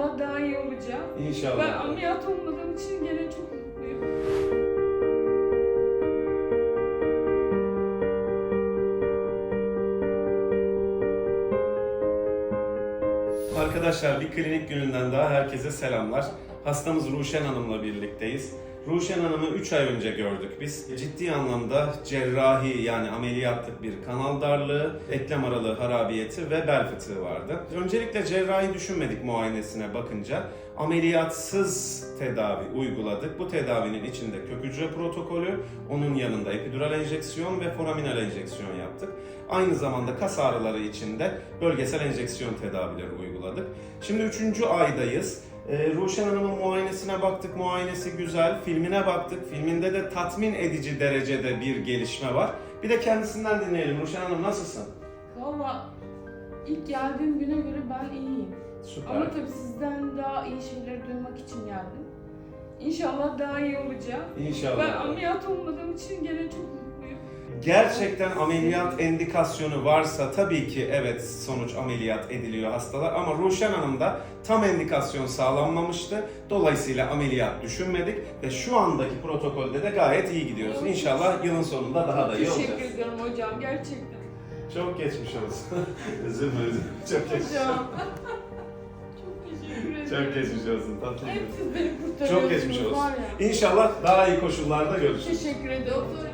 İnşallah daha iyi olacağım. Ben İnşallah. ameliyat olmadığım için gene çok mutluyum. Arkadaşlar bir klinik gününden daha herkese selamlar. Hastamız Ruşen Hanım'la birlikteyiz. Ruşen Hanım'ı 3 ay önce gördük biz. Ciddi anlamda cerrahi yani ameliyatlık bir kanal darlığı, eklem aralığı harabiyeti ve bel fıtığı vardı. Öncelikle cerrahi düşünmedik muayenesine bakınca. Ameliyatsız tedavi uyguladık. Bu tedavinin içinde kök hücre protokolü, onun yanında epidural enjeksiyon ve foraminal enjeksiyon yaptık. Aynı zamanda kas ağrıları için de bölgesel enjeksiyon tedavileri uyguladık. Şimdi üçüncü aydayız. Ee, Ruşen Hanım'ın muayenesine baktık, muayenesi güzel. Filmine baktık, filminde de tatmin edici derecede bir gelişme var. Bir de kendisinden dinleyelim. Ruşen Hanım nasılsın? Valla ilk geldiğim güne göre ben iyiyim. Süper. Ama tabii sizden daha iyi şeyleri duymak için geldim. İnşallah daha iyi olacağım. İnşallah. Ben ameliyat olmadığım için gene çok mutluyum. Gerçekten ameliyat endikasyonu varsa tabii ki evet sonuç ameliyat ediliyor hastalar ama Ruşen Hanım'da tam endikasyon sağlanmamıştı. Dolayısıyla ameliyat düşünmedik ve şu andaki protokolde de gayet iyi gidiyoruz. İnşallah yılın sonunda daha da iyi Teşekkür olacağız. ediyorum hocam gerçekten. Çok geçmiş olsun. üzülme üzülme. Çok geçmiş. Hocam. çok teşekkür ederim. Çok geçmiş olsun tatlım. Hep siz beni kurtarıyorsunuz Çok geçmiş olsun. var ya. İnşallah daha iyi koşullarda görüşürüz. Teşekkür ederim. Doktor